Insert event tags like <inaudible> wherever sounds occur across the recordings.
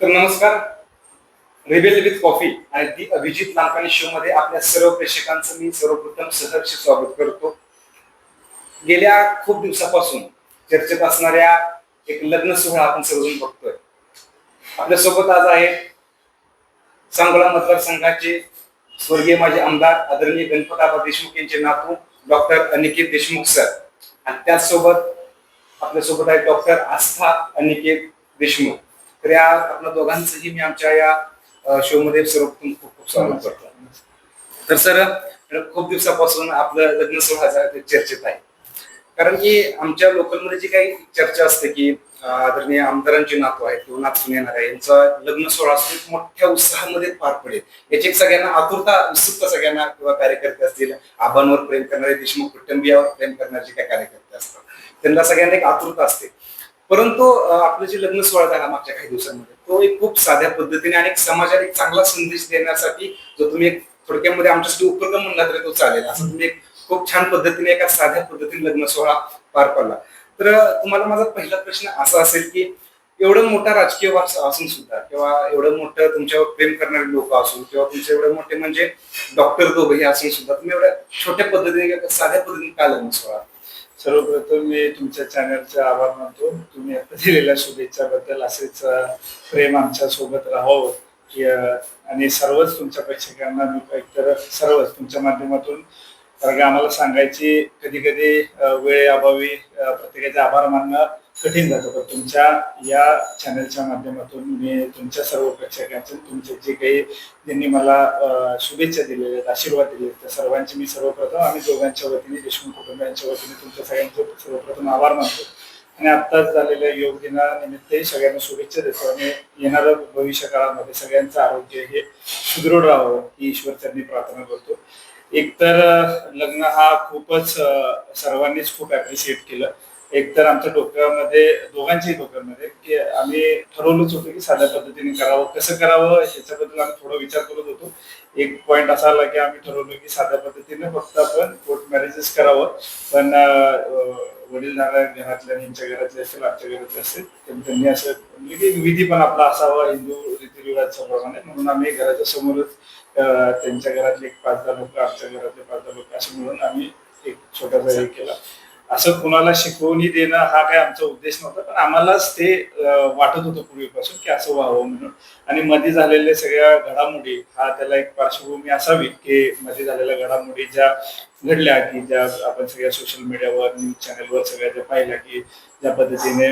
तर नमस्कार. Rebel with coffee आणि दी अभिजित नाकानी शो मध्ये आपल्या सर्व प्रेक्षकांचं मी सर्वप्रथम सहर्ष स्वागत करतो. गेल्या खूप दिवसापासून चर्चेत असणाऱ्या एक लग्न सोहळा आपण सर्वजण बघतोय. आपल्यासोबत आज आहे सांगोला मतदारसंघाचे स्वर्गीय माजी आमदार आदरणीय गणपताबा देशमुख यांचे नातू डॉक्टर अनिकेत देशमुख सर. आणि त्याचसोबत आपल्यासोबत आहे डॉक्टर आस्था अनिकेत देशमुख. तर या आपल्या दोघांचंही मी आमच्या या शोमध्ये सर्व खूप खूप स्वागत करतो. तर सर खूप दिवसापासून आपलं लग्न सोहळा चर्चेत आहे. कारण की आमच्या लोकलमध्ये जी काही चर्चा असते की आदरणीय आमदारांची नातू आहेत किंवा नातून येणार आहे यांचा लग्न सोहळा असतो मोठ्या उत्साहामध्ये पार पडेल. याची एक सगळ्यांना आतुरता उत्सुकता सगळ्यांना किंवा कार्यकर्ते असतील आबांवर प्रेम करणारे देशमुख कुटुंबियावर प्रेम करणारे जे काही कार्यकर्ते असतात त्यांना सगळ्यांना एक आतुरता असते. परंतु आपलं जे लग्न सोहळा झाला मागच्या काही दिवसांमध्ये तो एक खूप साध्या पद्धतीने आणि एक समाजाला एक चांगला संदेश देण्यासाठी जो तुम्ही एक थोडक्यामध्ये आमच्यासाठी उपक्रम म्हणला तरी तो चालेल. असं तुम्ही एक खूप छान पद्धतीने एका साध्या पद्धतीने लग्न सोहळा पार पडला. तर तुम्हाला माझा पहिला प्रश्न असा असेल की एवढं मोठा राजकीय वारसा असून सुद्धा किंवा एवढं मोठं तुमच्यावर प्रेम करणारे लोक असून किंवा तुमचे एवढे मोठे म्हणजे डॉक्टर दोघे असून सुद्धा तुम्ही एवढ्या छोट्या पद्धतीने साध्या पद्धतीने का लग्न सोहळा सर्वप्रथम मी तुमच्या चॅनलचे आभार मानतो. तुम्ही आता दिलेल्या शुभेच्छाबद्दल असेच प्रेम आमच्यासोबत राहावं. की, आणि सर्वच तुमच्या प्रेक्षकांना मी एकतर सर्वच तुमच्या माध्यमातून कारण की आम्हाला सांगायची कधी कधी वेळेअभावी अभावी प्रत्येकाचे आभार मानणं कठीण जातं. पण तुमच्या या चॅनलच्या माध्यमातून मी तुमच्या सर्व प्रेक्षकांचे तुमचे जे काही ज्यांनी मला शुभेच्छा दिलेल्या आहेत आशीर्वाद दिले आहेत त्या सर्वांचे मी सर्वप्रथम आम्ही दोघांच्या वतीने देशमुख कुटुंबियांच्या वतीने तुमच्या सगळ्यांचे सर्वप्रथम आभार मानतो. आणि आत्ताच झालेल्या योग दिनानिमित्तही सगळ्यांना शुभेच्छा देतो आणि येणाऱ्या भविष्य काळामध्ये सगळ्यांचं आरोग्य हे सुदृढ राहावं ही ईश्वरचरणी प्रार्थना करतो. एकतर लग्न हा खूपच सर्वांनीच खूप अप्रिशिएट केलं. एकतर आमच्या डोक्यामध्ये दोघांच्याही डोक्यामध्ये की आम्ही ठरवलंच होतं की साध्या पद्धतीने करावं. कसं करावं ह्याच्याबद्दल आम्ही थोडा विचार करत होतो. एक पॉइंट असा आला की आम्ही ठरवलं की साध्या पद्धतीने फक्त आपण कोर्ट मॅरेजेस करावं. पण वडील वडीलधाऱ्या घरातल्या यांच्या घरातले असेल आमच्या घरातले असेल तर त्यांनी असं म्हणजे की विधी पण आपला असावा हिंदू रीतिरिवाजच्या प्रमाणे म्हणून आम्ही घराच्या समोरच त्यांच्या घरातले एक पाच दहा लोक आमच्या घरातले पाच दहा लोक असं मिळून आम्ही एक छोटासा हे केला. असं कुणाला शिकवणी देणं हा काय आमचा उद्देश नव्हता पण आम्हालाच ते वाटत होतं पूर्वीपासून की असं व्हावं म्हणून. आणि मध्ये झालेल्या सगळ्या घडामोडी हा त्याला एक पार्श्वभूमी असावी की मध्ये झालेल्या घडामोडी ज्या घडल्या की ज्या आपण सगळ्या सोशल मीडियावर न्यूज चॅनलवर सगळ्या ज्या पाहिल्या की ज्या पद्धतीने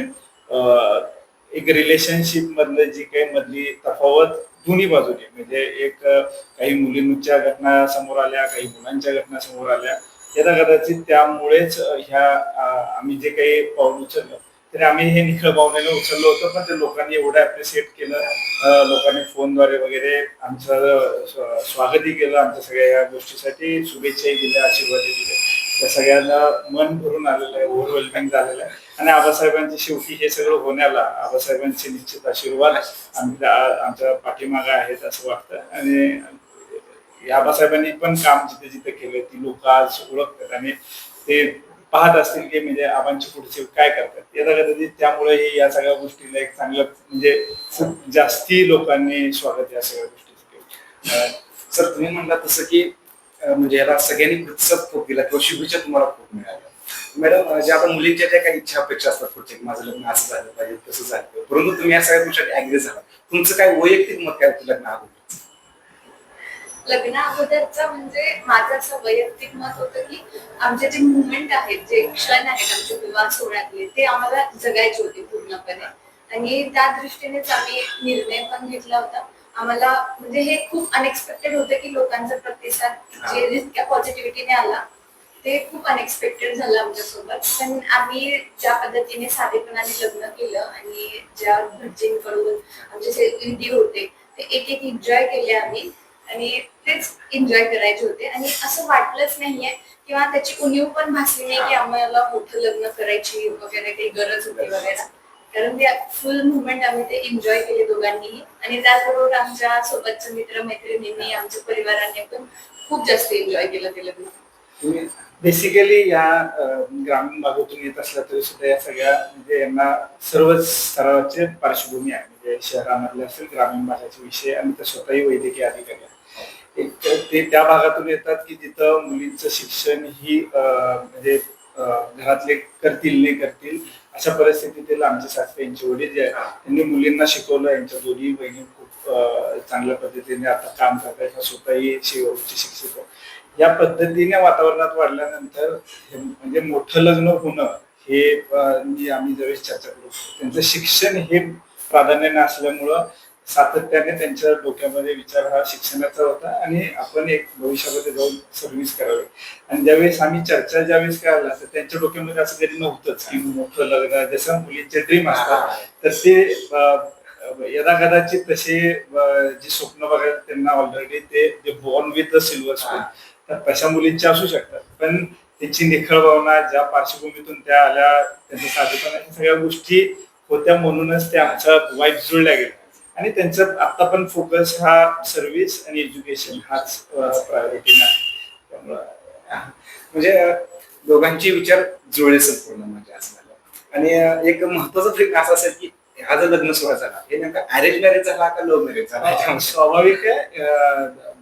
एक रिलेशनशिप मधलं जी काही मधली तफावत दोन्ही बाजूने म्हणजे एक काही मुलींच्या घटना समोर आल्या काही मुलांच्या घटना समोर आल्या यदा कदाचित त्यामुळेच ह्या आम्ही जे काही पाऊल उचललं. तरी आम्ही हे निखळ भावनेनं उचललं होतं पण ते लोकांनी एवढं अप्रिशिएट केलं. लोकांनी फोनद्वारे वगैरे आमचं स्व- स्वागतही केलं आमच्या सगळ्या या गोष्टीसाठी. शुभेच्छाही दिल्या आशीर्वादही दिले त्या सगळ्यांना मन भरून आलेलं आहे ओव्हरवेल्मिंग झालेलं आहे. आणि आबासाहेबांची शेवटी हे सगळं होण्याला आबासाहेबांचे निश्चित आशीर्वाद आमच्या आमच्या पाठीमागा आहेत असं वाटतं. आणि आबासाहेबांनी पण काम जिथे जिथे केले ती लोक आज ओळखतात आणि ते पाहत असतील की म्हणजे आबांचे पुढचे काय करतात. येता कदाचित त्यामुळे हे या सगळ्या गोष्टीला एक चांगलं म्हणजे जास्ती लोकांनी स्वागत या सगळ्या गोष्टीचं केलं. सर तुम्ही म्हणला तसं की म्हणजे याला सगळ्यांनी प्रतिसाद खूप दिला किंवा शुभेच्छा तुम्हाला खूप मिळाल्या. मॅडम ज्या आता मुलींच्या ज्या काही इच्छा अपेक्षा असतात पुढचे माझं लग्न असं झालं पाहिजे तसं झालं परंतु तुम्ही या सगळ्या गोष्टी ऍग्री झाला तुमचं काय वैयक्तिक मत काय लग्न अगोदर? लग्ना अगोदरचा म्हणजे माझं असं वैयक्तिक मत होतं की आमचे जे मुवमेंट आहेत जे क्षण आहेत आमचे विवाह सोहळ्यातले ते आम्हाला जगायचे होते पूर्णपणे. आणि त्या दृष्टीनेच आम्ही एक निर्णय पण घेतला होता. आम्हाला म्हणजे हे खूप अनएक्सपेक्टेड होतं की लोकांचा प्रतिसाद जे जितक्या पॉझिटिव्हिटीने आला ते खूप अनएक्सपेक्टेड झालं आमच्यासोबत. पण आम्ही ज्या पद्धतीने साधेपणाने लग्न केलं आणि ज्या भटजींकडून आमचे जे विधी होते ते एक एक एन्जॉय केले आम्ही. आणि तेच एन्जॉय करायचे होते. आणि असं वाटलंच नाहीये किंवा त्याची उणीव पण भासली नाही की आम्हाला मोठं लग्न करायची वगैरे काही गरज होती वगैरे. कारण ते फुल मुवमेंट आम्ही ते एन्जॉय केले दोघांनीही. आणि त्याचबरोबर आमच्या सोबतचे मित्र मैत्रिणींनी आमच्या परिवाराने पण खूप जास्त एन्जॉय केलं ते लग्न. बेसिकली या ग्रामीण भागातून येत असल्या तरी सुद्धा या सगळ्या म्हणजे यांना सर्वच स्तराचे पार्श्वभूमी आहे. म्हणजे शहरामधले असेल ग्रामीण भागाचे विषय आणि ते स्वतःही वैद्यकीय अधिकारी. एक ते त्या भागातून येतात की तिथं मुलींचं शिक्षण ही म्हणजे घरातले करतील नाही करतील अशा परिस्थितीतील आमचे सासरे यांचे वडील जे त्यांनी मुलींना शिकवलं यांच्या दोन्ही बहिणी खूप चांगल्या पद्धतीने आता काम करतात ह्या स्वतःही आहेत. या पद्धतीने वातावरणात वाढल्यानंतर म्हणजे मोठं लग्न होणं हे आम्ही ज्यावेळेस चर्चा करू त्यांचं शिक्षण हे प्राधान्याने असल्यामुळं सातत्याने त्यांच्या डोक्यामध्ये विचार हा शिक्षणाचा होता आणि आपण एक भविष्यामध्ये जाऊन सर्व्हिस करावी. आणि ज्यावेळेस आम्ही चर्चा ज्यावेळेस करायला तर त्यांच्या डोक्यामध्ये असं कधी नव्हतंच की मोठं लग्न जसं मुलींचे ड्रीम असतात तर ते यदा कदाचित तसे जे स्वप्न बघायला त्यांना ऑलरेडी ते जे born with the silver spoon तर तशा मुलींचे असू शकतात. पण त्यांची निखळ भावना ज्या पार्श्वभूमीतून त्या आल्या त्यांचं साधेपणा सगळ्या गोष्टी होत्या म्हणूनच त्या आमच्या वाईफ जुळल्या गेल्या. आणि त्यांचं आता पण फोकस हा सर्व्हिस आणि एज्युकेशन हाच प्रायोरिटी आहे त्यामुळं म्हणजे दोघांचे विचार जुळले संपूर्ण म्हणजे असं झालं आणि एक महत्वाचं ट्रिक असं असेल की हा जर लग्न सोहळा झाला हे नेमका अरेंज मॅरेज झाला का लव्ह मॅरेज झाला? स्वाभाविक आहे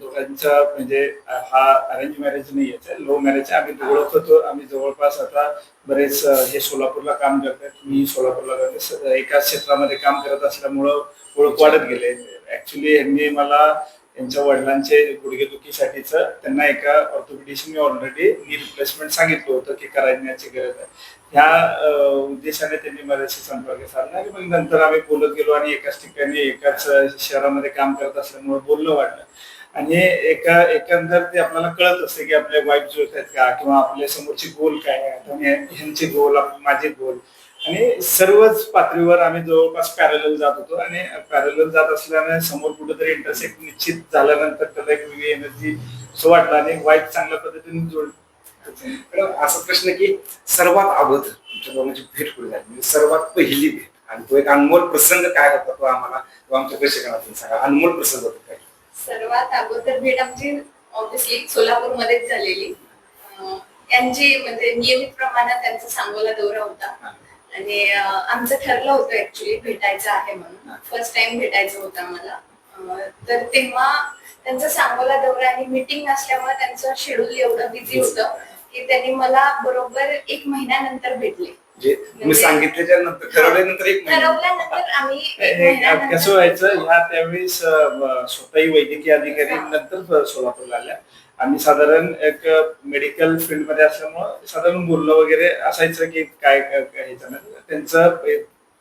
दोघांचा म्हणजे हा अरेंज मॅरेज नाही आहे. लव्ह मॅरेज आहे आम्ही ओळख होतो आम्ही जवळपास आता बरेच हे सोलापूरला काम करतात मी सोलापूरला करते एकाच क्षेत्रामध्ये काम करत असल्यामुळं ओळख वाढत गेले. ऍक्च्युली यांनी मला त्यांच्या वडिलांचे गुडघेदुखीसाठीच त्यांना एका ऑर्थोपेडिशन ऑलरेडी नी रिप्लेसमेंट सांगितलं होतं की करायची गरज आहे. ह्या उद्देशाने त्यांनी माझ्याशी संपर्क साधला आणि मग नंतर आम्ही बोलत गेलो आणि एकाच ठिकाणी एकाच शहरामध्ये काम करत असल्यामुळे बोलणं वाटलं आणि एका एकंदर ते आपल्याला कळत असते की आपले वाईफ जुळत आहेत का किंवा आपल्या समोरची गोल काय आहे. ह्यांची गोल माझे गोल आणि सर्वच पातळीवर आम्ही जवळपास पॅरल जात होतो आणि पॅरल जात असल्याने समोर कुठेतरी इंटरसेक्ट निश्चित झाल्यानंतर त्याला एक वेगळी एनर्जी असं वाटलं आणि वाईफ चांगल्या पद्धतीने जोड असा प्रश्न की सर्वात अगोदर तुमच्या दोघांची भेट कुठे झाली? म्हणजे सर्वात पहिली भेट. आणि तो एक अनमोल प्रसंग काय होता तो आम्हाला तो आमच्या प्रेक्षकांना सांगा. अनमोल प्रसंग होता काय? सर्वात अगोदर भेट आमची ऑब्विसली सोलापूरमध्येच झालेली. अं, यांची म्हणजे नियमित प्रमाणात त्यांचा सांगोला दौरा होता. आणि आमचं ठरलं होतं ऍक्च्युली भेटायचं आहे म्हणून. फर्स्ट टाइम भेटायचं होतं आम्हाला. अं, तर तेव्हा त्यांचा सांगोला दौरा आणि मीटिंग असल्यामुळे त्यांचं शेड्यूल एवढं बिझी होतं की त्यांनी मला बरोबर एक महिन्यानंतर भेटले. म्हणजे तुम्ही सांगितल्याच्या नंतर ठरवल्यानंतर एक ठरवल्यानंतर आम्ही हे कसं व्हायचं ह्या त्यावेळेस स्वतःही वैद्यकीय अधिकारी नंतर सोलापूरला आल्या. आम्ही साधारण एक मेडिकल फील्डमध्ये असल्यामुळं साधारण बोलणं वगैरे असायचं की काय ह्याच्यामध्ये त्यांचं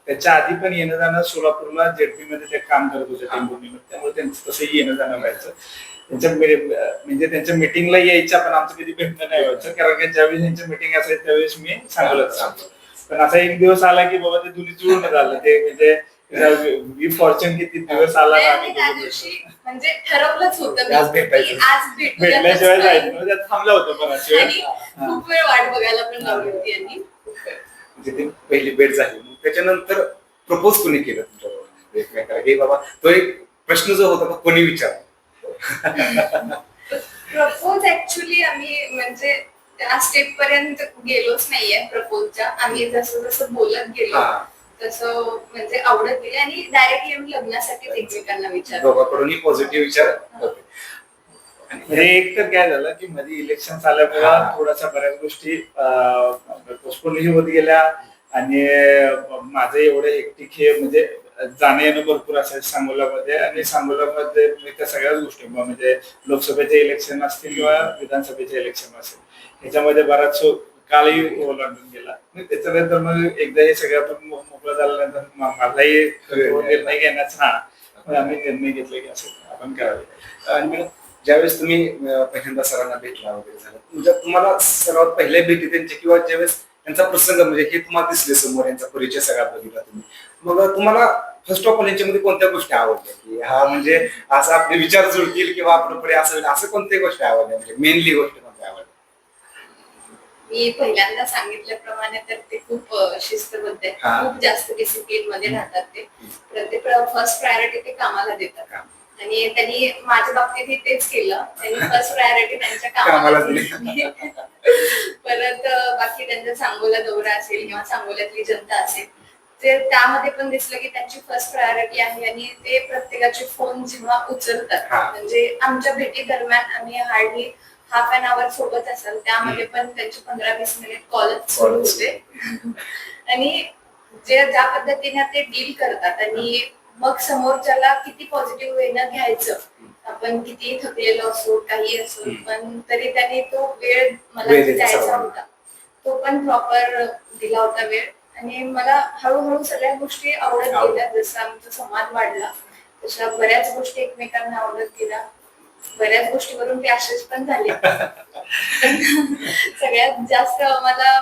त्याच्या आधी पण येणं जाणं सोलापूरला जेडपी मध्ये ते काम करत होते त्यामुळे त्यांचं तसंही येणं जाणं व्हायचं. त्यांच्या म्हणजे त्यांच्या मिटिंगला यायच्या पण आमचं कधी भेटणं नाही व्हायचं. कारण की ज्यावेळेस त्यांच्या मिटिंग असायची त्यावेळेस मी सांगलच सांगतो पण असा एक दिवस आला की बाबा ते दोन्ही जुळून झालं. ते म्हणजे फॉर्च्युन किती दिवस आला नाही, त्या दिवशी भेटलो. म्हणजे ठरवलंच होतं मी आज भेटायचं. की आज भेटूया भेटल्याशिवाय जायचं म्हणजे थांबलं होतं वेळ. आणि हा. खूप वेळ वाट बघायला पण लावली होती यांनी. म्हणजे ती पहिली भेट झाली. मग त्याच्यानंतर प्रपोज कोणी केलं तुमच्या एकमेकाला? हे बाबा तो एक प्रश्न जो होता तो कोणी विचारला? प्रपोज ऍक्च्युली आम्ही म्हणजे त्या स्टेप पर्यंत गेलोच नाहीये प्रपोजच्या आम्ही जसं जसं बोलत गेलो हा. तसं म्हणजे आवडत गेले आणि डायरेक्टली येऊन लग्नासाठी एकमेकांना दोघांकडूनही पॉझिटिव्ह विचार. होते म्हणजे एक तर काय झालं की मध्ये इलेक्शन आल्यामुळे हा. थोड्याशा बऱ्याच गोष्टी पोस्टपोनही होत गेल्या. आणि माझं एवढं हेक्टिक हे म्हणजे जाणं येणं भरपूर असायचं सांगोलामध्ये. आणि सांगोलामध्ये मी त्या सगळ्याच गोष्टी म्हणजे लोकसभेचे इलेक्शन असतील किंवा विधानसभेचे इलेक्शन असेल ह्याच्यामध्ये बराच कालही ओलांडून गेला त्याच्यानंतर मग एकदा हे सगळं आपण मोकळं झाल्यानंतर मलाही तो निर्णय घेण्याचा हा. आम्ही निर्णय घेतला की असं आपण करावे. आणि मॅडम ज्यावेळेस तुम्ही पहिल्यांदा सरांना भेटला वगैरे झालं म्हणजे तुम्हाला सर्वात पहिल्या भेटी त्यांची किंवा ज्यावेळेस त्यांचा प्रसंग म्हणजे हे तुम्हाला दिसले समोर यांचा परिचय सगळा बघितला तुम्ही. मग तुम्हाला फर्स्ट ऑफ ऑल यांच्यामध्ये कोणत्या गोष्टी आवडल्या? की हा म्हणजे असं आपले विचार जुळतील किंवा आपलं पुढे असं असं कोणत्या गोष्टी आवडल्या? म्हणजे मेनली गोष्ट मी पहिल्यांदा सांगितल्याप्रमाणे तर ते खूप शिस्तबद्ध आहे हा. खूप जास्त डिसिप्लिनमध्ये राहतात ते प्रत्येक फर्स्ट प्रायोरिटी ते कामाला देतात. आणि त्यांनी माझ्या बाबतीतही तेच केलं त्यांनी <laughs> फर्स्ट प्रायोरिटी त्यांच्या कामाला कामाला दिली. दिली. <laughs> परत अं, बाकी त्यांचा सांगोला दौरा असेल किंवा सांगोल्यातली जनता असेल ते त्यामध्ये पण दिसलं की त्यांची फर्स्ट प्रायोरिटी आहे आणि ते प्रत्येकाचे फोन जेव्हा उचलतात हा. म्हणजे आमच्या भेटी दरम्यान आम्ही हार्डली हाफ अन आवर सोबत असाल त्यामध्ये पण त्यांचे पंधरा वीस मिनिट कॉलच सुरू. होते आणि जे ज्या पद्धतीने ते डील करतात आणि मग समोरच्याला किती पॉझिटिव्ह वेनं घ्यायचं आपण किती थकलेलो असो काही असो. पण तरी त्याने तो वेळ मला द्यायचा. होता तो पण प्रॉपर दिला होता वेळ आणि मला हळूहळू सगळ्या गोष्टी आवडत आवडत. गेल्या जसं आमचा समाज वाढला तशा बऱ्याच गोष्टी एकमेकांना आवडत गेल्या बऱ्याच गोष्टीवरून ते असेच पण झाले. सगळ्यात जास्त मला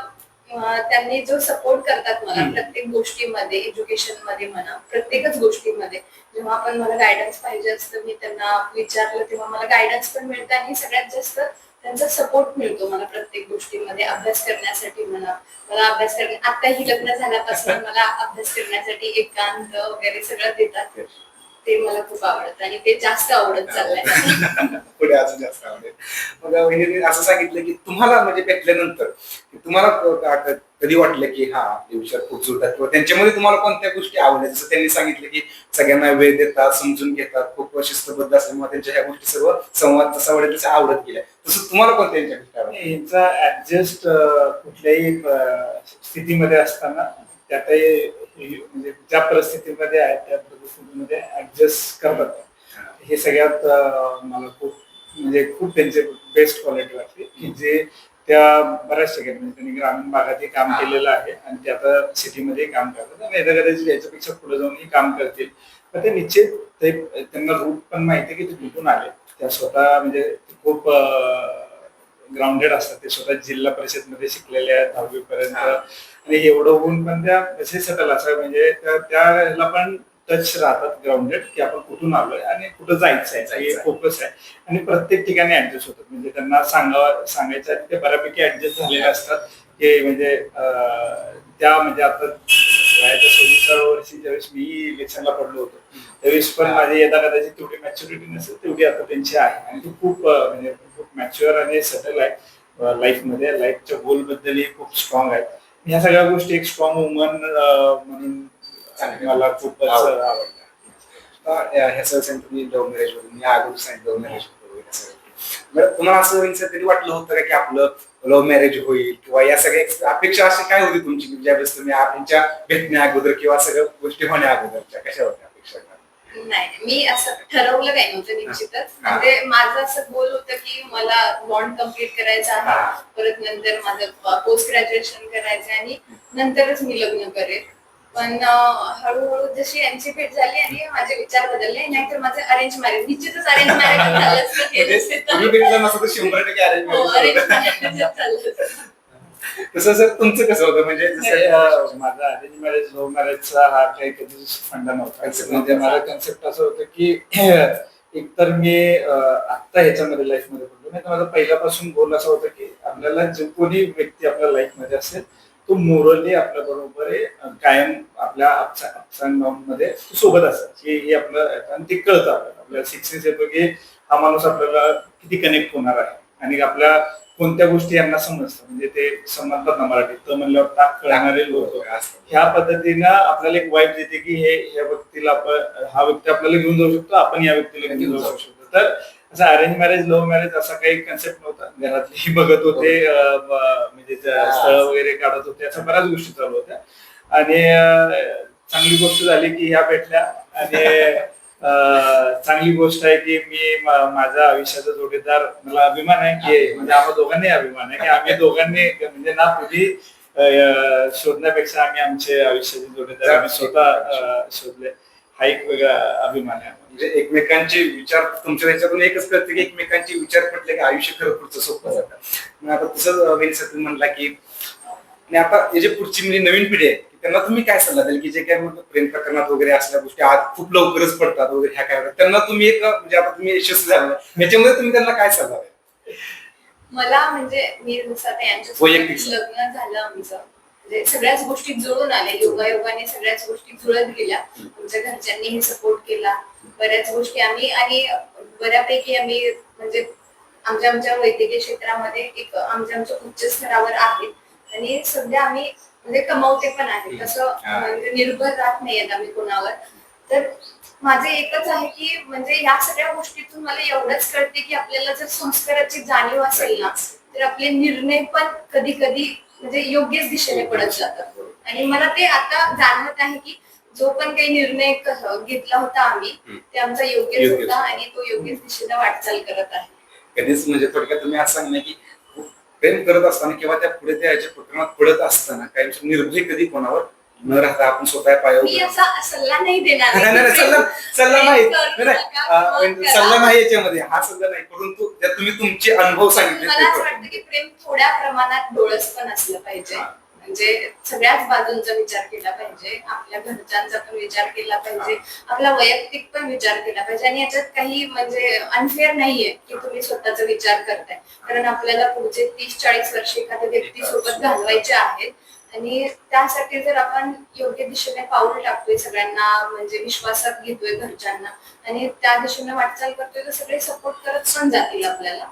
त्यांनी जो सपोर्ट करतात मला. प्रत्येक गोष्टीमध्ये एज्युकेशनमध्ये म्हणा प्रत्येकच गोष्टीमध्ये जेव्हा पण मला गायडन्स पाहिजे असतं मी त्यांना विचारलं तेव्हा मला गायडन्स पण मिळतं आणि सगळ्यात जास्त त्यांचा सपोर्ट मिळतो मला प्रत्येक गोष्टीमध्ये अभ्यास करण्यासाठी म्हणा. मला अभ्यास करण्या आताही लग्न झाल्यापासून मला अभ्यास करण्यासाठी एकांत वगैरे सगळं देतात. ते मला खूप आवडतं आणि ते जास्त आवडत चाललंय. <laughs> पुढे अजून जास्त आवडेल. मग वहिनीने असं सांगितलं की तुम्हाला म्हणजे भेटल्यानंतर की तुम्हाला कधी वाटलं की हा हे विचार खूप जुळतात किंवा त्यांच्यामध्ये तुम्हाला कोणत्या गोष्टी आवडल्या? जसं त्यांनी सांगितलं की सगळ्यांना वेळ देतात समजून घेतात खूप शिस्तबद्ध असल्यामुळे त्यांच्या ह्या गोष्टी सर्व संवाद जसा आवडेल तसा आवडत गेल्या. तसं तुम्हाला कोणत्या यांच्या गोष्टी आवडल्या? यांचा ऍडजस्ट कुठल्याही स्थितीमध्ये असताना त्यातही म्हणजे ज्या परिस्थितीमध्ये आहे त्या परिस्थितीमध्ये ऍडजस्ट करतात. हे सगळ्यात मला खूप म्हणजे खूप त्यांचे बेस्ट क्वालिटी वाटली की जे त्या बऱ्याच ठिकाणी म्हणजे त्यांनी ग्रामीण भागातही काम केलेलं आहे आणि ते आता सिटीमध्ये काम करतात. आणि एकदा कदाचित याच्यापेक्षा पुढे जाऊनही काम करतील. तर ते निश्चित ते त्यांना रूट पण माहिती आहे की ते कुठून आले. त्या स्वतः म्हणजे खूप ग्राउंडेड असतात ते स्वतः जिल्हा परिषदमध्ये शिकलेले आहेत दहावी पर्यंत हा. आणि एवढं होऊन पण त्या कसे सटल असं म्हणजे त्या त्या ह्याला पण टच राहतात ग्राउंडेड की आपण कुठून आलोय आणि कुठं जायचं आहे हे. फोकस आहे आणि प्रत्येक ठिकाणी ऍडजस्ट होतात म्हणजे त्यांना सांगावं सांगायचं ते बऱ्यापैकी ऍडजस्ट झालेले असतात की म्हणजे त्या म्हणजे आता वयाच्या सव्वीसाव्या वर्षी ज्यावेळेस मी इलेक्शनला पडलो होतो त्यावेळेस पण माझी यदा कदाचित तेवढी मॅच्युरिटी नसेल तेवढी आता त्यांची आहे आणि ती खूप म्हणजे खूप मॅच्युअर आणि सेटल आहे लाईफमध्ये लाईफच्या गोल बद्दलही खूप स्ट्रॉंग आहेत ह्या सगळ्या गोष्टी एक स्ट्रॉंग वुमन म्हणून. मला खूपच आवडतं. आवडतं आता या- ह्या सगळं सांगितलं तुम्ही लव्ह मॅरेज वरून मी अगोदर सांगितलं लव्ह मॅरेज बरं तुम्हाला असं कधी वाटलं होतं का की आपलं लव्ह मॅरेज होईल किंवा या सगळ्या अपेक्षा अशी काय होती तुमची की ज्यावेळेस तुम्ही आपल्या भेटण्या अगोदर किंवा सगळ्या गोष्टी होण्या अगोदरच्या कशा होत्या? अपेक्षा नाही मी असं ठरवलं काही नव्हतं निश्चितच. हा. म्हणजे माझं असं गोल होतं की मला बॉन्ड कंप्लीट करायचा. आहे. परत नंतर माझं पोस्ट ग्रॅज्युएशन करायचं आणि नंतरच मी लग्न करेन पण हळूहळू जशी यांची भेट झाली आणि माझे विचार बदलले नाहीतर माझं अरेंज मॅरेज निश्चितच अरेंज मॅरेज झालं असतं हे म्हणजे हो अरेंज अरेंज मॅरेज झालं. असतं. तसं सर तुमचं कसं होतं? म्हणजे जसं माझा अरेंज मॅरेज लव्ह मॅरेजचा हा काही कधी फंडा नव्हता. म्हणजे. माझा कन्सेप्ट असं होतं की <clears throat> एकतर मी आत्ता ह्याच्यामध्ये लाईफमध्ये पडलो. नाही तर माझा पहिल्यापासून गोल असा होता की आपल्याला जो कोणी व्यक्ती आपल्या लाईफमध्ये असेल तो मोरली आपल्या बरोबर आहे, कायम आपल्या अप्स अँडमध्ये सोबत असतात की हे आपलं आणि ते कळतं आपल्याला. आपल्याला सिक्सेस येतो की हा माणूस आपल्याला किती कनेक्ट होणार आहे. आणि आपल्या कोणत्या गोष्टी यांना समजतात म्हणजे ते समजतात ना मराठीत. तर म्हणल्यावर टाक कळणारे लोक. ह्या पद्धतीनं आपल्याला एक वाईट देते की हे या व्यक्तीला आपण हा व्यक्ती आपल्याला घेऊन जाऊ शकतो. आपण या व्यक्तीला घेऊन जाऊ शकतो. तर असं अरेंज मॅरेज लव्ह मॅरेज असा काही कन्सेप्ट नव्हता. घरातली बघत होते ब- म्हणजे हा. स्थळ वगैरे काढत होते अशा बऱ्याच गोष्टी चालू होत्या. आणि चांगली गोष्ट झाली की ह्या भेटल्या. आणि चांगली गोष्ट आहे की मी मा- माझ्या आयुष्याचा जोडीदार मला अभिमान आहे की म्हणजे आम्हा दोघांनी अभिमान आहे की आम्ही दोघांनी म्हणजे ना पुढी शोधण्यापेक्षा आम्ही आमचे आयुष्याचे जोडीदार आम्ही स्वतः शोधले. हा एक वेगळा अभिमान आहे म्हणजे एकमेकांचे विचार तुमच्या त्याच्यातून एकच कळते की एकमेकांचे विचार पटले की आयुष्य खरं पुढचं सोपं जातं. मग आता तसंच वेळी सर म्हणला की आणि आता हे जे पुढची म्हणजे नवीन पिढी आहे की त्यांना तुम्ही काय सल्ला द्याल? की जे काय म्हणतो प्रेम प्रकरणात वगैरे असल्या गोष्टी आज खूप लवकरच पडतात वगैरे ह्या काय होतात. त्यांना तुम्ही एक म्हणजे आता तुम्ही यशस्वी झाला याच्यामध्ये तुम्ही त्यांना काय सल्ला द्याल? मला म्हणजे मी वैयक्तिक यांच्या लग्न झालं आमचं. म्हणजे सगळ्याच गोष्टी जुळून आल्या. योगायोगाने सगळ्याच गोष्टी जुळत गेल्या. आमच्या घरच्यांनीही सपोर्ट केला. बऱ्याच गोष्टी आम्ही आणि बऱ्यापैकी आम्ही म्हणजे आमच्या आमच्या वैद्यकीय क्षेत्रामध्ये एक आमच्या आमच्या उच्च स्तरावर आहेत आणि सध्या आम्ही म्हणजे कमावते पण आहेत असं हा. म्हणजे निर्भर राहत नाहीयेत आम्ही कोणावर. तर माझं एकच आहे की म्हणजे या सगळ्या गोष्टीतून मला एवढंच कळते की आपल्याला जर संस्काराची जाणीव असेल ना तर आपले निर्णय पण कधी कधी म्हणजे योग्यच दिशेने पडत जातात आणि मला ते आता जाणवत आहे की जो पण काही निर्णय घेतला होता आम्ही. ते आमचा योग्यच योग्यच. होता आणि तो योग्यच दिशेने वाटचाल करत आहे कधीच म्हणजे थोडक्यात तुम्ही असं सांगणार की प्रेम करत असताना किंवा त्या पुढे त्या याच्या प्रकरणात पडत असताना काही निर्भय कधी कोणावर न राहता आपण स्वतः पायावर मी असा सल्ला नाही देणार. नाही, सल्ला सल्ला नाही. नाही, नाही, नका अं, किंवा करा. सल्ला नाही याच्यामध्ये. हा सल्ला नाही. परंतु त्यात तुम्ही तुमचे अनुभव सांगितले मला ते असं कळतं. वाटतं की प्रेम थोड्या प्रमाणात डोळस पण असलं पाहिजे. हा. म्हणजे सगळ्याच बाजूंचा विचार केला पाहिजे. आपल्या घरच्यांचा पण विचार केला पाहिजे. आपला वैयक्तिक पण विचार केला पाहिजे. आणि याच्यात काही म्हणजे अनफेअर नाहीये की तुम्ही स्वतःचा विचार करताय. कारण आपल्याला पुढचे तीस चाळीस वर्ष एखाद्या व्यक्ती सोबत घालवायचे आहेत. आणि त्यासाठी जर आपण योग्य दिशेने पाऊल टाकतोय सगळ्यांना म्हणजे विश्वासात घेतोय घरच्यांना आणि त्या दिशेने वाटचाल करतोय तर सगळे सपोर्ट करत पण जातील आपल्याला.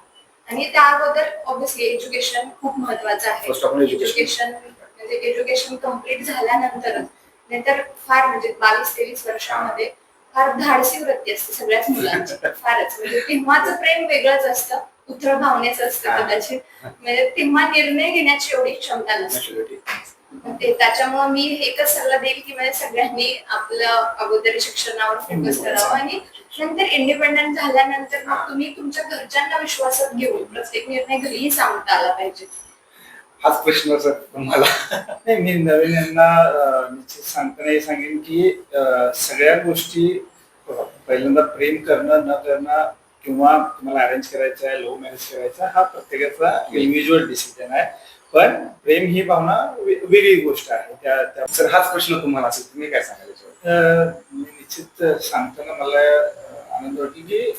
आणि त्या अगोदर ऑब्विसली एज्युकेशन खूप महत्वाचं आहे. एज्युकेशन म्हणजे एज्युकेशन कंप्लीट झाल्यानंतर नाहीतर फार म्हणजे बावीस तेवीस वर्षामध्ये फार धाडसी वृत्ती असते सगळ्याच मुलांची. <laughs> फारच. म्हणजे तेव्हाच प्रेम वेगळंच असतं. उथळ भावनेच असतं हा. कदाचित. म्हणजे तेव्हा निर्णय घेण्याची एवढी क्षमता नसते. ते त्याच्यामुळे मी एकच सल्ला देईल की म्हणजे सगळ्यांनी आपलं अगोदर शिक्षणावर फोकस करावं आणि नंतर इंडिपेंडंट झाल्यानंतर मग तुम्ही तुमच्या घरच्यांना विश्वासात घेऊन प्रत्येक निर्णय घरीही सांगता आला पाहिजे. हाच प्रश्न सर तुम्हाला. नाही मी नवीन यांना निश्चित सांगताना हे सांगेन की सगळ्या गोष्टी पहिल्यांदा प्रेम करणं न करणं किंवा तुम्हाला अरेंज करायचं आहे लव्ह मॅरेज करायचा हा प्रत्येकाचा इंडिव्हिज्युअल डिसिजन आहे. पण प्रेम ही भावना वेगळी गोष्ट आहे. त्या त्या सर हाच प्रश्न तुम्हाला असेल तुम्ही काय सांगायचं मी निश्चित सांगताना मला आनंद वाटतो की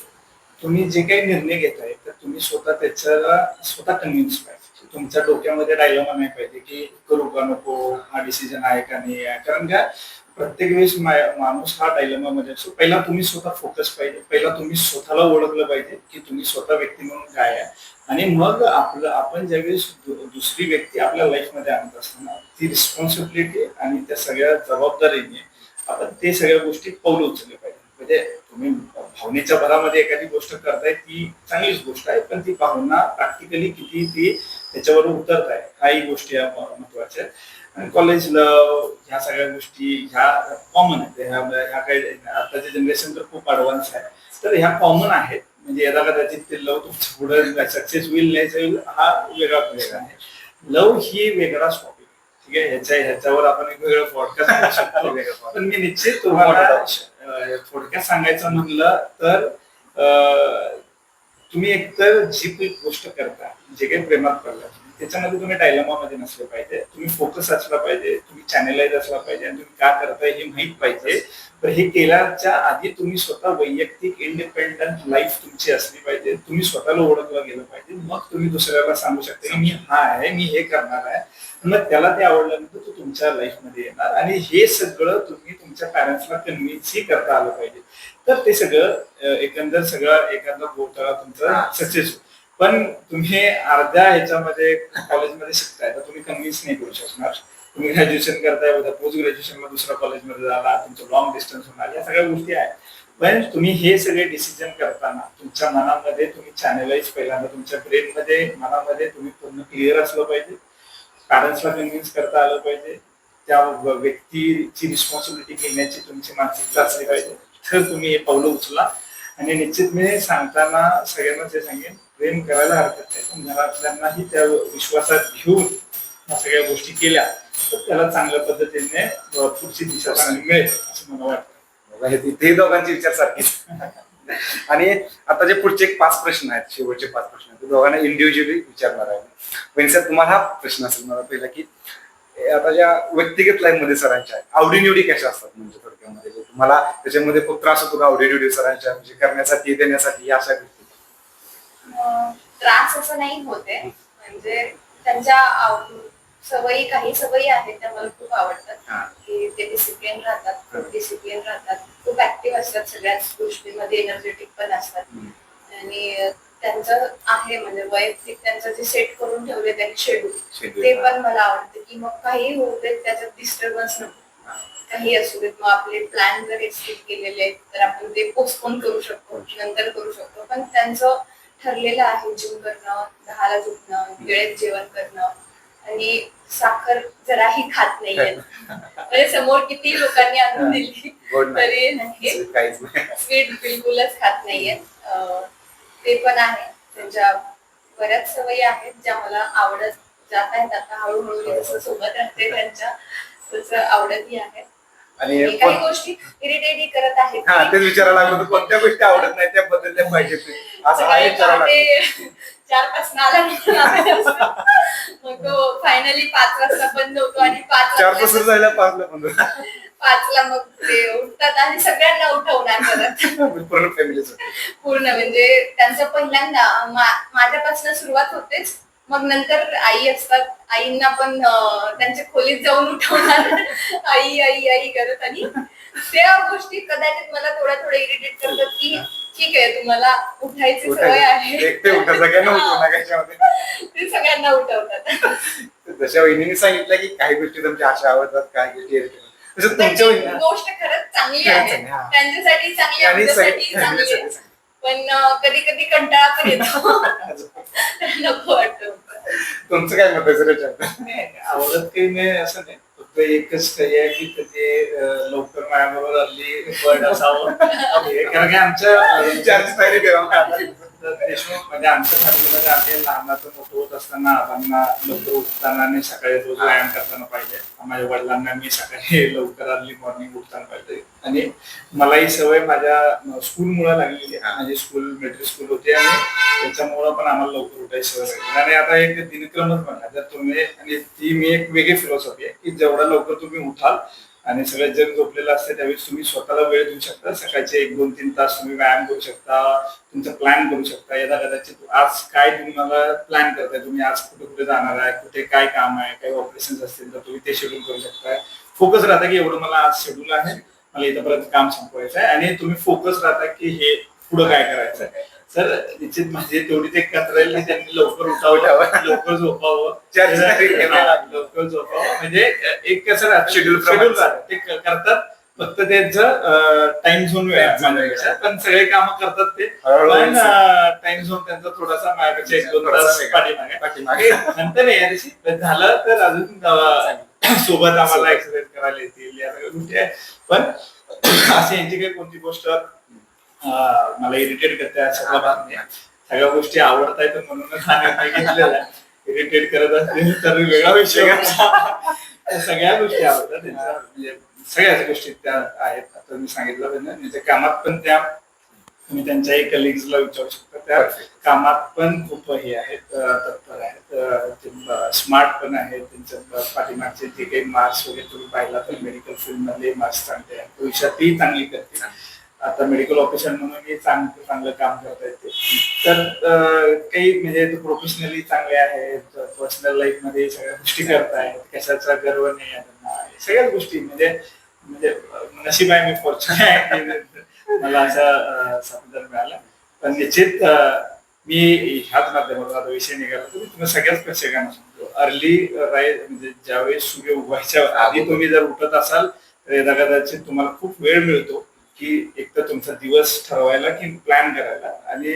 तुम्ही जे काही निर्णय घेताय तर तुम्ही स्वतः त्याच्याला स्वतः कन्व्हिन्स पाहिजे. तुमच्या डोक्यामध्ये डायलॉग नाही पाहिजे की करू का नको हा डिसिजन आहे का नाही आहे. कारण का प्रत्येक वेळेस मा- माणूस हा डायलमा मध्ये असतो. पहिला तुम्ही स्वतः फोकस पाहिजे. पहिला तुम्ही स्वतःला ओळखलं पाहिजे की तुम्ही स्वतः व्यक्ती म्हणून काय आहे. आणि मग आपलं आपण ज्यावेळेस दुसरी व्यक्ती आपल्या लाईफमध्ये आणत असताना ती रिस्पॉन्सिबिलिटी आणि त्या सगळ्या जबाबदारीने आपण ते सगळ्या गोष्टी पाऊल उचलले पाहिजे. म्हणजे तुम्ही भावनेच्या भरामध्ये एखादी गोष्ट करताय ती चांगलीच गोष्ट आहे पण ती भावना प्रॅक्टिकली किती ती त्याच्यावर उतरत आहे. गोष्टी या महत्त्वाच्या आहेत आणि कॉलेज लव ह्या सगळ्या गोष्टी ह्या कॉमन आहेत. ह्या ह्या काही आताचे जनरेशन तर खूप ऍडव्हान्स आहे. तर ह्या कॉमन आहेत. म्हणजे यदा कदाचित ते लव तुमचं पुढे सक्सेस होईल नाही होईल हा वेगळा वेगळा आहे. लव ही वेगळा टॉपिक ठीक आहे? ह्याच्या ह्याच्यावर आपण एक वेगळं पॉडकास्ट. <laughs> पण मी निश्चित तुम्हाला थोडक्यात सांगायचं म्हणलं तर तुम्ही एकतर जी काही गोष्ट करता जे काही प्रेमात पडला त्याच्यामध्ये तुम्ही डायलमा मध्ये नसले पाहिजे. तुम्ही फोकस असला पाहिजे तुम्ही चॅनलाइज असला पाहिजे आणि तुम्ही का करताय हे माहीत पाहिजे. तर हे केल्याच्या आधी तुम्ही स्वतः वैयक्तिक इंडिपेंडंट लाईफ तुमची असली पाहिजे. तुम्ही स्वतःला ओळखलं गेलं पाहिजे. मग तुम्ही दुसऱ्याला सांगू शकता की मी हा आहे मी हे करणार आहे. मग त्याला ते आवडल्यानंतर तो तुमच्या लाईफमध्ये येणार. आणि हे सगळं तुम्ही तुमच्या पॅरेंट्सला कन्व्हिन्सही करता आलं पाहिजे. तर ते सगळं एकंदर सगळं एखादा घोटाळा तुमचा सक्सेस होईल पण तुम्ही अर्ध्या ह्याच्यामध्ये कॉलेजमध्ये शिकताय तर तुम्ही कन्व्हिन्स नाही करू शकणार. तुम्ही ग्रॅज्युएशन करताय उद्या पोस्ट ग्रॅज्युएशनला दुसऱ्या कॉलेजमध्ये झाला तुमचं लॉंग डिस्टन्स होणार या सगळ्या गोष्टी आहेत. पण तुम्ही हे सगळे डिसिजन करताना तुमच्या मनामध्ये तुम्ही चॅनलाइज पहिल्यांदा तुमच्या ब्रेनमध्ये मनामध्ये तुम्ही पूर्ण क्लिअर असलं पाहिजे. पॅरेंट्सला कन्व्हिन्स करता आलं पाहिजे. त्या व्यक्तीची रिस्पॉन्सिबिलिटी घेण्याची तुमची मानसिकता असली पाहिजे. तर तुम्ही हे पावलं उचला. आणि निश्चित मी सांगताना सगळ्यांनाच हे सांगेन प्रेम करायला हरकत नाही. पण घरातल्यांनाही त्या विश्वासात घेऊन ह्या सगळ्या गोष्टी केल्या तर त्याला चांगल्या पद्धतीने पुढची दिशा चांगली मिळेल असं मला वाटतं. ते दोघांचे विचार सारखेच <laughs> आणि आता जे पुढचे एक पाच प्रश्न आहेत शेवटचे पाच प्रश्न आहेत ते दोघांना इंडिव्हिज्युअली विचारणार आहे. पण सर तुम्हाला हा प्रश्न असेल मला पहिला की आता ज्या व्यक्तिगत लाईफमध्ये सरांच्या आहेत आवडीनिवडी कशा असतात म्हणजे थोडक्यामध्ये? जे तुम्हाला त्याच्यामध्ये खूप त्रास होतो का आवडीनिवडी सरांच्या म्हणजे करण्यासाठी देण्यासाठी या अशा गोष्टी? त्रास असं नाही होते म्हणजे त्यांच्या सवयी काही सवयी आहेत त्या मला खूप आवडतात. की ते डिसिप्लिन राहतात. खूप डिसिप्लिन राहतात खूप ऍक्टिव्ह असतात सगळ्याच गोष्टीमध्ये एनर्जेटिक पण असतात. आणि त्यांचं आहे म्हणजे वैयक्तिक त्यांचं जे सेट करून ठेवले त्यांनी शेड्यूल. ते पण मला आवडतं की मग काही होऊ देत त्याच्यात डिस्टर्बन्स नको. काही असू देत मग आपले प्लॅन जर एक्सिक्यूट केलेले आहेत तर आपण ते पोस्टपोन करू शकतो नंतर करू शकतो पण त्यांचं ठरलेलं आहे जिम करणं दहाला झोपणं वेळेत जेवण करणं. आणि साखर जराही खात नाहीये. म्हणजे समोर किती लोकांनी आणून दिली. तरी स्वीट बिलकुलच खात नाहीये. अं, ते पण आहे. त्यांच्या बऱ्याच सवयी आहेत ज्या मला आवडत जात आहेत. आता हळूहळू जसं सोबत राहते त्यांच्या तसं आवडतही आहे आणि काही गोष्टी इरिटेटही करत आहेत हा तेच विचारायला लागलो कोणत्या गोष्टी आवडत नाही त्या बदलल्या पाहिजेत ते. असं हा विचारायला. पहाटे चार आला मग तो फायनली पाच वाजता बंद होतो आणि पाच चारपासून जायला पाचला पंधरा पाचला मग ते उठतात आणि सगळ्यांना उठवणार परत. <laughs> पूर्ण फॅमिलीच पूर्ण म्हणजे त्यांचं पहिल्यांदा माझ्यापासून सुरुवात होतेच. मग नंतर आई असतात. आईंना पण त्यांच्या खोलीत जाऊन उठवणार. <laughs> आई आई आई करत आणि त्या गोष्टी कदाचित मला थोड्या थोड्या इरिटेट करतात की ठीक आहे तुम्हाला उठायची सवय आहे. <laughs> ते सगळ्यांना उठवतात. जशा वहिनीने सांगितलं की काही गोष्टी तुमच्या अशा आवडतात काही गोष्टी वहिनी गोष्ट खरंच चांगली आहे. त्यांच्यासाठी चांगली पण कधी कधी कंटाळा पण येतो. <laughs> नको वाटतं तुमचं काय मत आहे? नाही, आवडत काही नाही असं नाही फक्त एकच काही आहे की ते लवकर माझ्याबरोबर हल्ली बर्ड असावं <laughs> हे कारण की आमच्या तयारी ठेवा. तर देशमुख म्हणजे आमच्या फॅमिलीमध्ये आम्ही लहानाचं मोठं होत असताना आबांना लवकर उठताना आणि सकाळी रोज व्यायाम करताना पाहिजे. माझ्या वडिलांना मी सकाळी <laughs> लवकर अर्ली मॉर्निंग उठताना पाहिजे. आणि मला ही सवय माझ्या स्कूलमुळे लागलेली आहे. माझी स्कूल मिलिटरी स्कूल होती आणि त्याच्यामुळं पण आम्हाला लवकर उठायची सवय लागली. आणि आता एक दिनक्रमच बनला. जर तुम्ही आणि ती मी एक वेगळी फिलॉसॉफी आहे की जेवढा लवकर तुम्ही उठाल आणि सगळं जग झोपलेलं असते त्यावेळेस तुम्ही स्वतःला वेळ देऊ शकता. सकाळचे एक दोन तीन तास तुम्ही व्यायाम करू शकता तुमचा प्लॅन करू शकता. यदा कदाचित आज काय तुम्हाला प्लॅन करताय? तुम्ही आज कुठे कुठे जाणार आहे? कुठे काय काम आहे? काही ऑपरेशन असतील तर तुम्ही ते शेड्यूल करू शकताय. फोकस राहता की एवढं मला आज शेड्यूल आहे. मला इथंपर्यंत काम संपवायचं आहे आणि तुम्ही फोकस राहता की हे पुढं काय करायचं आहे तर निश्चित म्हणजे तेवढी ते राहील की त्यांनी लवकर उठावं लवकर झोपावं. लवकर झोपावं म्हणजे एक कसं शेड्यूल. राहतं ते करतात फक्त त्यांचं टाइम झोन माझ्यापेक्षा. पण सगळे काम करतात ते पण. टाइम झोन त्यांचा थोडासा माझ्यापेक्षा एक दोन थोडासा तास वेगळा. पाठीमागे पाठीमागे. नंतर या दिवशी झालं तर अजून सोबत आम्हाला. एक्सरसाइज करायला येतील या सगळ्या गोष्टी आहेत पण अशी यांची काही कोणती गोष्ट मला इरिटेट करते भाग नाही सगळ्या गोष्टी आवडत आहेत म्हणूनच हा निर्णय घेतलेला आहे इरिटेट करत असतील तर वेगळा विषय. सगळ्या गोष्टी आवडतात. त्यांच्या म्हणजे सगळ्याच गोष्टी त्या आहेत. आता मी सांगितलं त्यांच्या कामात पण त्या तुम्ही त्यांच्याही कलिग्सला विचारू शकता. त्या. कामात पण खूप हे आहेत तत्पर आहेत. स्मार्ट पण आहेत त्यांच्या पाठीमागचे जे काही मार्क्स वगैरे तुम्ही पाहिला तर मेडिकल फील्ड मधले मार्क्स चांगले आहेत. भविष्यात ती चांगली करते आता मेडिकल ऑफिसर म्हणून चांगलं चांगलं काम करता येते तर काही म्हणजे प्रोफेशनली चांगले आहेत पर्सनल लाईफमध्ये सगळ्या गोष्टी करतायत कशाचा गर्व नाही आहे सगळ्याच गोष्टी म्हणजे म्हणजे नशीब आहे मी फॉर्च्युन आहे. मला असा साथीदार मिळाला. पण निश्चित मी ह्याच माध्यमातून आता विषय निघाला तर मी तुम्हाला सगळ्याच प्रेक्षकांना सांगतो. अर्ली राय म्हणजे ज्यावेळेस सूर्य उगवायच्या आधी तुम्ही जर उठत असाल तर कदाचित तुम्हाला खूप वेळ मिळतो. की एक तर तुमचा दिवस ठरवायला की प्लॅन करायला. आणि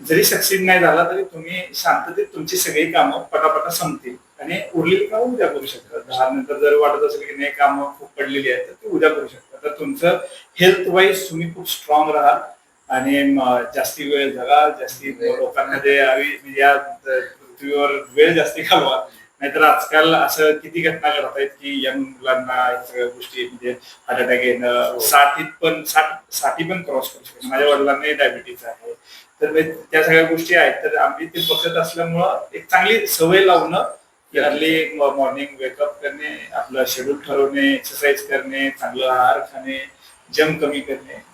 जरी सक्सीड नाही झाला तरी तुम्ही शांततेत तुमची सगळी कामं पटापटा संपतील. आणि उरलेली कामं उद्या करू शकता. दहा नंतर जर वाटत असेल की नाही कामं खूप पडलेली आहेत तर ते उद्या करू शकता. तर तुमचं हेल्थ वाईज तुम्ही खूप स्ट्रॉंग राहाल आणि जास्ती वेळ जगा. जास्ती लोकांमध्ये म्हणजे या पृथ्वीवर वेळ जास्ती घालवा. नाहीतर आजकाल असं किती घटना घडत आहेत की यंग मुलांना सगळ्या गोष्टी म्हणजे हार्ट अटॅक येणं साठीत पण साठसाठी पण क्रॉस करू शकतो माझ्या वडिलांनाही डायबिटीज आहे. तर त्या सगळ्या गोष्टी आहेत. तर आम्ही ते बघत असल्यामुळं एक चांगली सवय लावणं अर्ली मॉर्निंग वेकअप करणे आपलं शेड्यूल ठरवणे एक्सरसाइज करणे चांगलं आहार खाणे जम कमी करणे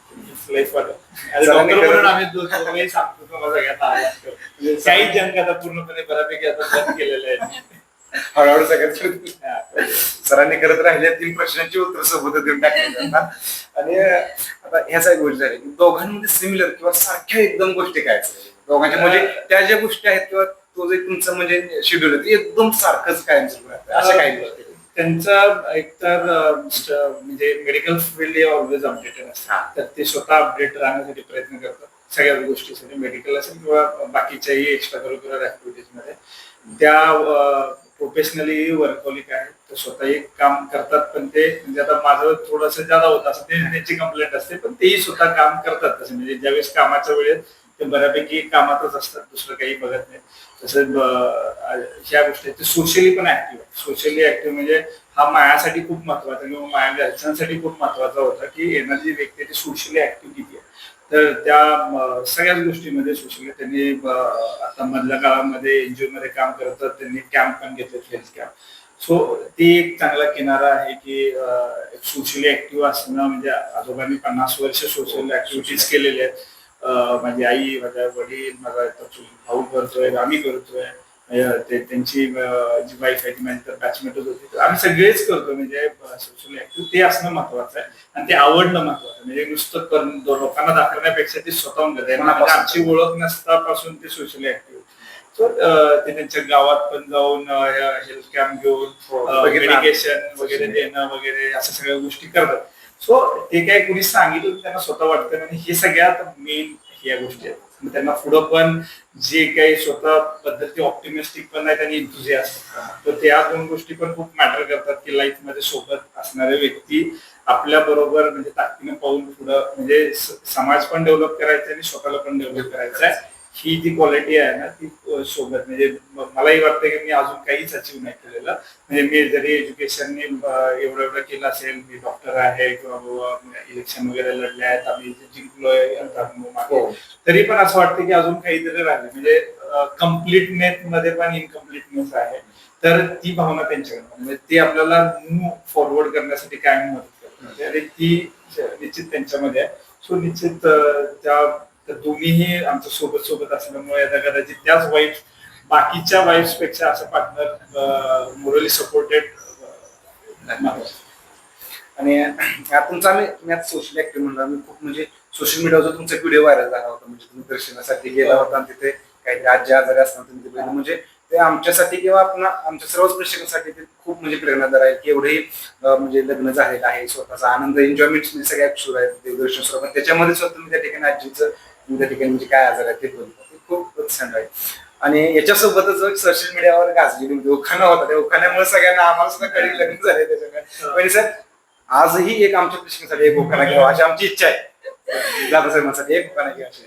लाईफ आम्ही सांगतो <laughs> काही जंक आता पूर्णपणे बऱ्यापैकी आता बंद केलेले आहे. हळूहळू सगळ्यात सरांनी करत राहिले तीन प्रश्नांची उत्तर सोबत देऊन टाकली त्यांना. आणि आता ह्याचा एक गोष्ट झाली. की दोघांमध्ये सिमिलर किंवा सारख्या एकदम गोष्टी काय आहेत? दोघांच्या म्हणजे त्या ज्या गोष्टी आहेत किंवा तो जे तुमचं म्हणजे शेड्यूल आहे ते एकदम सारखंच कायम सुरू राहतं. अशा काही गोष्टी. त्यांचा एकतर म्हणजे मेडिकल फील्ड हे ऑलवेज अपडेटेड. असतात तर ते स्वतः अपडेट राहण्यासाठी प्रयत्न करतात. सगळ्याच गोष्टीसाठी मेडिकल असेल किंवा बाकीच्याही एक्स्ट्रा करिक्युलर ऍक्टिव्हिटीजमध्ये. त्या प्रोफेशनली वर्कहोलिक आहेत तर एक काम करतात पण ते म्हणजे आता माझं थोडंसं ज्यादा होत असं ते त्यांची कंप्लेंट असते पण तेही स्वतः काम करतात तसं. म्हणजे ज्यावेळेस कामाच्या वेळेत ते बऱ्यापैकी कामातच असतात दुसरं काही बघत नाही. तसंच ह्या गोष्टी आहेत. ते सोशली पण ऍक्टिव्ह आहे सोशली ऍक्टिव्ह म्हणजे हा मायासाठी खूप महत्त्वाचा किंवा माया घरच्यांसाठी खूप महत्त्वाचा होता की येणारी जी व्यक्ती आहे ती सोशली ऍक्टिव्ह किती आहे. तर त्या सगळ्याच गोष्टीमध्ये सोशली त्यांनी आता मधल्या काळामध्ये एनजीओ मध्ये काम करतात त्यांनी कॅम्प पण घेतले हेल्थ कॅम्प सो ती एक चांगला किनारा आहे की सोशली ऍक्टिव्ह असणं म्हणजे आजोबांनी पन्नास वर्ष सोशल ऍक्टिव्हिटीज केलेल्या आहेत. माझी आई माझ्या वडील माझा भाऊ करतोय आम्ही करतोय. ते त्यांची जी वाईफ आहे ती माझी तर बॅचमेटच होती. आम्ही सगळेच करतो म्हणजे सोशल ऍक्टिव्ह ते असणं महत्वाचं आहे. आणि ते आवडणं महत्वाचं आहे. म्हणजे नुसतं करून लोकांना दाखवण्यापेक्षा ते स्वतःहून करते. आमची ओळख नसतापासून ते सोशली ऍक्टिव्ह सो ते त्यांच्या गावात पण जाऊन हेल्थ कॅम्प घेऊन हो. मेडिकेशन वगैरे देणं वगैरे अशा सगळ्या गोष्टी करतात. सो ते काय कुणी सांगितलं त्यांना स्वतः वाटतं आणि हे सगळ्यात मेन या गोष्टी आहेत. मग त्यांना पुढं पण जे काही स्वतः पद्धती ऑप्टिमिस्टिक पण आहेत आणि इंथुझियास्ट तर त्या दोन गोष्टी पण खूप मॅटर करतात की लाईफमध्ये सोबत असणारे व्यक्ती आपल्या बरोबर म्हणजे ताकदीने पाहून पुढं म्हणजे समाज पण डेव्हलप करायचा आणि स्वतःला पण डेव्हलप करायचा आहे ही जी क्वालिटी आहे ना ती सोबत म्हणजे मलाही वाटतं की मी अजून काहीच अचीव नाही केलेलं. म्हणजे मी जरी एज्युकेशनने एवढं एवढं केलं असेल मी डॉक्टर आहे किंवा इलेक्शन वगैरे लढले आहेत आम्ही जिंकलोय. हो. तरी पण असं वाटतं की अजून काहीतरी राहिले म्हणजे कम्प्लिटनेस मध्ये पण इनकम्प्लिटनेस आहे. तर ती भावना त्यांच्याकडे. म्हणजे ती आपल्याला मूव्ह फॉरवर्ड करण्यासाठी काय मदत करते. आणि ती निश्चित त्यांच्यामध्ये आहे. सो निश्चित त्या तर दोन्हीही आमच्यासोबत सोबत असल्यामुळे आता कदाचित त्याच वाईफ बाकीच्या वाईफपेक्षा असं पार्टनर मोरली सपोर्टेड आणि तुमचा आम्ही मी आता सोशल ऍक्टिव्ह म्हणलं मी खूप म्हणजे सोशल मीडियावर तुमचा व्हिडिओ व्हायरल झाला होता म्हणजे तुम्ही दर्शनासाठी गेला होता आणि तिथे काही आजी आजारी असताना तुम्ही ते म्हणजे ते आमच्यासाठी किंवा आपण आमच्या सर्वच प्रेक्षकांसाठी ते खूप म्हणजे प्रेरणादार आहे की एवढे म्हणजे लग्न झालेलं आहे स्वतःचा आनंद एन्जॉयमेंट म्हणजे सगळ्या सुरू आहेत देवदर्शन सुरू पण त्याच्यामध्ये सुद्धा तुम्ही त्या ठिकाणी आजीचं तुम्ही त्या ठिकाणी म्हणजे काय आजार आहे ते बघितलं ते खूप छान आहे. आणि याच्यासोबतच सोशल मीडियावर गाजलेली म्हणजे उखाणा होता. त्या उखाण्यामुळे सगळ्यांना आम्हाला सुद्धा कळी लग्न झाले त्याच्यामुळे. म्हणजे सर आजही एक आमच्या प्रश्नासाठी एक उखाणा घ्यावा अशी आमची इच्छा आहे. दादा साहेबांसाठी एक उखाणा घ्या अशी.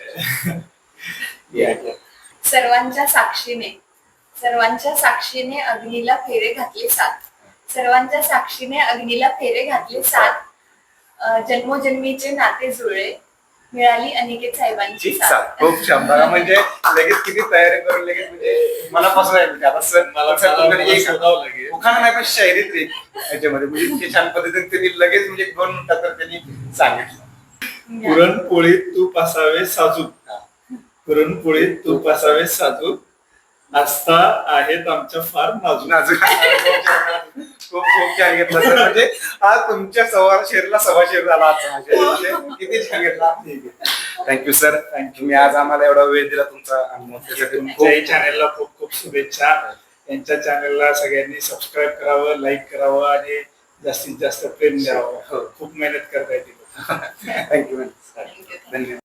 सर्वांच्या साक्षीने. सर्वांच्या साक्षीने अग्नीला फेरे घातले सात. सर्वांच्या साक्षीने अग्नीला फेरे घातले सात. जन्मोजन्मीचे नाते जुळले. मिळाली अनिकेत साहेबांची साथ. खूप छान. म्हणजे लगेच किती तयारी करून लगेच म्हणजे मला म्हणजे आता सर मला सर तुमच्याकडे मला एक शोधावं लागेल. उखाणा नाही पण शायरीत एक याच्यामध्ये. म्हणजे इतकी छान पद्धतीने त्यांनी लगेच म्हणजे दोन मिनिटात तर त्यांनी सांगितलं. पुरणपोळीत तूप असावे साजूक. पुरणपोळीत तूप असावे साजूक आस्था आहेत आमच्या फार नाजूक. नाजूक. <laughs> खूप खूप छान घेतला सर. म्हणजे आज तुमच्या सव्वा शेरला सव्वा शेर झाला माझ्या म्हणजे किती छान घेतला. थँक्यू सर थँक्यू मी आज आम्हाला एवढा वेळ दिला तुमचा अनुभव त्यासाठी तुमच्याही खूप चॅनेलला खूप खूप शुभेच्छा. त्यांच्या चॅनेलला सगळ्यांनी सबस्क्राईब करावं लाईक करावं आणि जास्तीत जास्त प्रेम द्यावं. हो. खूप मेहनत करता येते थँक्यू. धन्यवाद.